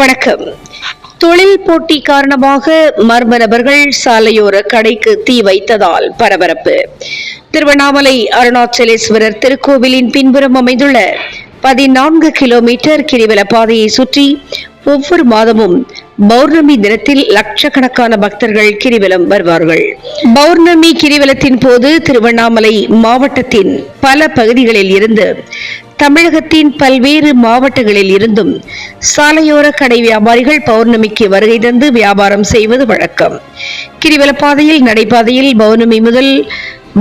வணக்கம். தொழில் போட்டி காரணமாக மர்ம நபர்கள் சாலையோர கடைக்கு தீ வைத்ததால் பரபரப்பு. திருவண்ணாமலை அருணாச்சலேஸ்வரர் திருக்கோவிலின் பின்புறம் அமைந்துள்ள பதினான்கு கிலோமீட்டர் கிரிவல பாதையை சுற்றி ஒவ்வொரு மாதமும் பௌர்ணமி தினத்தில் லட்சக்கணக்கான பக்தர்கள் கிரிவலம் வருவார்கள். பௌர்ணமி கிரிவலத்தின் போது திருவண்ணாமலை மாவட்டத்தின் பல பகுதிகளில் இருந்து தமிழகத்தின் பல்வேறு மாவட்டங்களில் இருந்தும் சாலையோர கடை வியாபாரிகள் பௌர்ணமிக்கு வருகை தந்து வியாபாரம் செய்வது வழக்கம். கிரிவலப்பாதையில் நடைபாதையில் பௌர்ணமி முதல்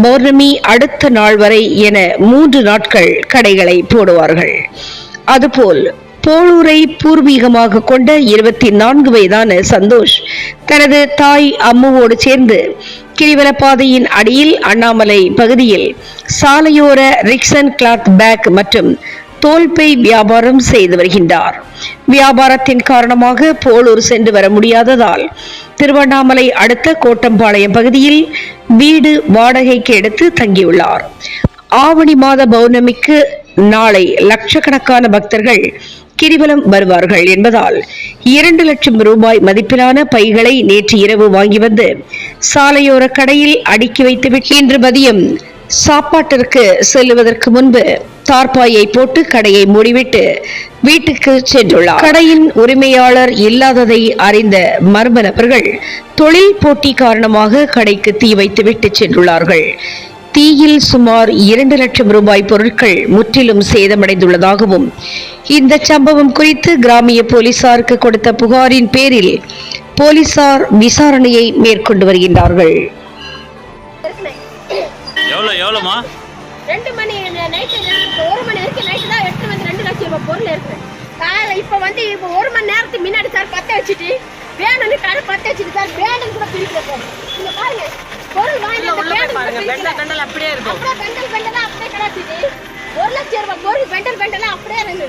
பௌர்ணமி அடுத்த நாள் வரை என மூன்று நாட்கள் கடைகளை போடுவார்கள். அதுபோல் போளூரை பூர்வீகமாக கொண்ட இருபத்தி நான்கு வயதான சந்தோஷ் தனது தாய் அம்முவோடு சேர்ந்து கிரிவலப்பாதையின் அடியில் அண்ணாமலை பகுதியில் சாலையோர ரிக்சன் கிளாத் பேக் மற்றும் தோல்பை வியாபாரம் செய்து வருகின்றார். வியாபாரத்தின் காரணமாக போலூர் சென்று வர முடியாததால் திருவண்ணாமலை அடுத்த கோட்டம்பாளையம் பகுதியில் வீடு வாடகைக்கு எடுத்து தங்கியுள்ளார். ஆவணி மாத பௌர்ணமிக்கு நாளை லட்சக்கணக்கான பக்தர்கள் கிரிவலம் வருவார்கள் என்பதால் இரண்டு லட்சம் ரூபாய் மதிப்பிலான பைகளை நேற்று இரவு வாங்கி வந்து சாலையோர கடையில் அடுக்கி வைத்துவிட்டு இன்று மதியம் சாப்பாட்டிற்கு செல்லுவதற்கு முன்பு தார்பாயை போட்டு கடையை மூடிவிட்டு வீட்டுக்கு சென்றுள்ளார். கடையின் உரிமையாளர் இல்லாததை அறிந்த மர்ம நபர்கள் தொழில் போட்டி காரணமாக கடைக்கு தீ வைத்துவிட்டு சென்றுள்ளார்கள். தீயில் சுமார் இரண்டு லட்சம் ரூபாய் பொருட்கள் முற்றிலும் சேதமடைந்துள்ளதாகவும் இந்த சம்பவம் குறித்து கிராமிய போலீசாருக்கு கொடுத்த புகாரின் பேரில் போலீசார் விசாரணையை மேற்கொண்டு வருகின்றார்கள். எவ்வளோ எவ்வளோமா ரெண்டு மணி நைட்டு ஒரு மணி வரைக்கும் நைட்டு தான் எடுத்து வந்து ரெண்டு லட்சம் ரூபாய் பொருள் இருக்கு. காலையில் இப்போ வந்து இப்போ ஒரு மணி நேரத்துக்கு முன்னாடி சார் பற்ற வச்சுட்டு வேணும்னு கடை பற்ற வச்சுட்டு சார் வேணும்னு கூட பிரிக்கல சார். இங்க பாருங்க. பொருள் வாங்கி பிரிக்கல. பெண்டல் அப்படியே இருக்கும். அப்படியே பெண்டல் பெண்டலா அப்படியே கிடச்சிட்டு ஒரு லட்சம் ரூபாய் பொருள் பெண்டல் பெண்டலா அப்படியே இருக்கு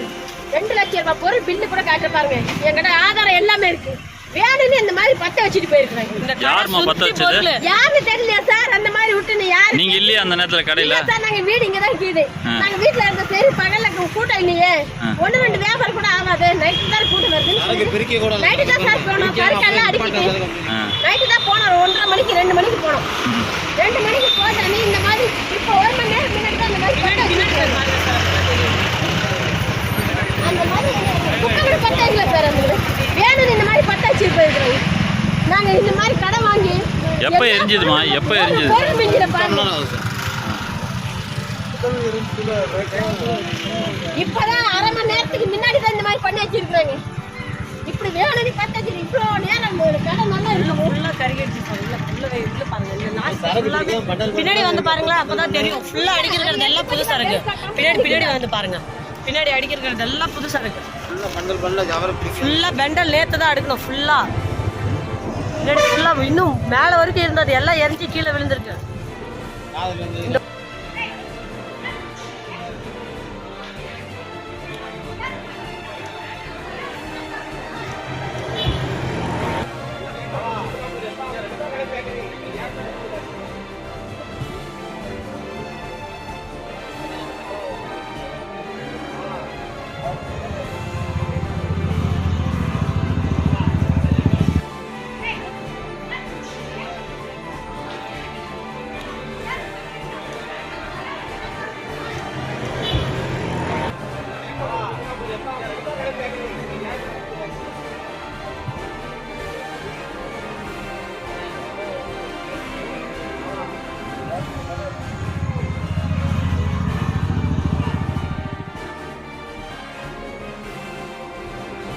ரெண்டு லட்சம் ரூபாய் பொருள் பில்லு கூட காட்டுற பாருங்க. என்கிட்ட ஆதாரம் எல்லாமே இருக்கு. வேணும்னு இந்த மாதிரி பத்த வச்சுட்டு கடை யாரும்மா பத்த வச்சது? யாருன்னு தெரியலையா சார்? அந்த மாதிரி விட்டுன்னு யாரு? நீங்க இல்லையா அந்த நேரத்துல கடையில? இல்ல சார் நாங்க வீடு இங்க தான் ஆ. நாங்க வீட்ல இருந்த சரி பகல்ல கூட்டம் இல்லையே. ஒண்ணு ரெண்டு வியாபாரம் கூட ஆகாது. நைட்டு தான் கூட்டம் வருது நைட்டு தான் சார் போனோம். பருக்கெல்லாம் அடிக்கிட்டு. நைட்டு தான் போனோம். ஒன்றரை மணிக்கு ரெண்டு மணிக்கு போனோம். ரெண்டு மணிக்கு போட்டானே இந்த மாதிரி இப்போ ஒரு மணி நேரம் முன்னாடி தான் இந்த மாதிரி பட்ட வச்சிருக்காங்க. அந்த மாதிரி குக்கர் பத்த வைக்கல சார் அந்த வேணும்னு இந்த மாதிரி பத்த வச்சுட்டு போயிருக்கிறோம் இந்த மாதிரி கடை வாங்கி எப்ப எரிஞ்சுதும்மா? எப்ப எரிஞ்சுது? இப்பதான் அரை மணி நேரத்துக்கு முன்னாடி தான் இந்த மாதிரி பண்ணி வச்சிருக்காங்க இப்படி வேணும்னு பத்த இவ்வளோ நேரம் ஒரு கடை நல்லா இருக்கும் ஃபுல்லா கருகிடுச்சு பின்னாடி வந்து பாருங்களா அப்பதான் தெரியும். ஃபுல்லா அடிக்கிறது எல்லாம் புதுசா இருக்கு. பின்னாடி பின்னாடி வந்து பாருங்க. பின்னாடி அடிக்கிறது எல்லாம் புதுசா இருக்கு. ஃபுல்லா பெண்டல் நேத்து தான் அடுக்கணும் ஃபுல்லா இன்னும் மேல வரைக்கும் இருந்தது. எல்லாம் எரிஞ்சு கீழே விழுந்திருக்கு. இந்த